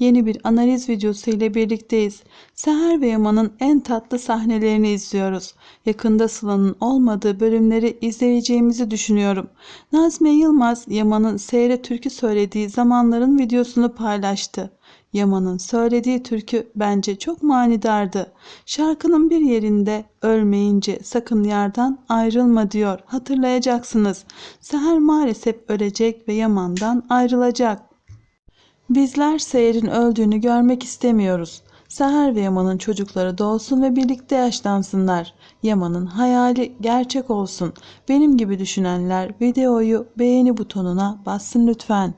Yeni bir analiz videosu ile birlikteyiz. Seher ve Yaman'ın en tatlı sahnelerini izliyoruz. Yakında Sıla'nın olmadığı bölümleri izleyeceğimizi düşünüyorum. Nazmiye Yılmaz, Yaman'ın Seyre türkü söylediği zamanların videosunu paylaştı. Yaman'ın söylediği türkü bence çok manidardı. Şarkının bir yerinde ölmeyince sakın yardan ayrılma diyor. Hatırlayacaksınız. Seher maalesef ölecek ve Yaman'dan ayrılacak. Bizler Seher'in öldüğünü görmek istemiyoruz. Seher ve Yaman'ın çocukları doğsun ve birlikte yaşlansınlar. Yaman'ın hayali gerçek olsun. Benim gibi düşünenler videoyu beğeni butonuna bassın lütfen.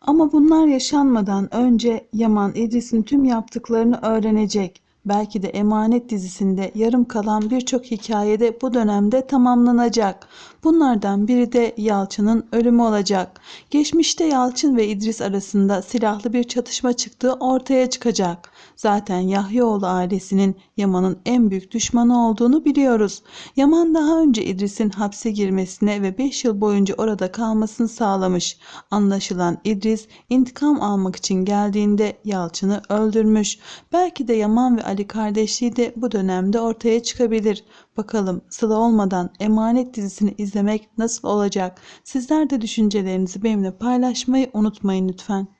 Ama bunlar yaşanmadan önce Yaman İdris'in tüm yaptıklarını öğrenecek. Belki de Emanet dizisinde yarım kalan birçok hikayede bu dönemde tamamlanacak. Bunlardan biri de Yalçın'ın ölümü olacak. Geçmişte Yalçın ve İdris arasında silahlı bir çatışma çıktığı ortaya çıkacak. Zaten Yahyaoğlu ailesinin Yaman'ın en büyük düşmanı olduğunu biliyoruz. Yaman daha önce İdris'in hapse girmesine ve 5 yıl boyunca orada kalmasını sağlamış. Anlaşılan İdris intikam almak için geldiğinde Yalçın'ı öldürmüş. Belki de Yaman ve Ali kardeşliği de bu dönemde ortaya çıkabilir. Bakalım Sıla olmadan Emanet dizisini izlemek nasıl olacak? Sizler de düşüncelerinizi benimle paylaşmayı unutmayın lütfen.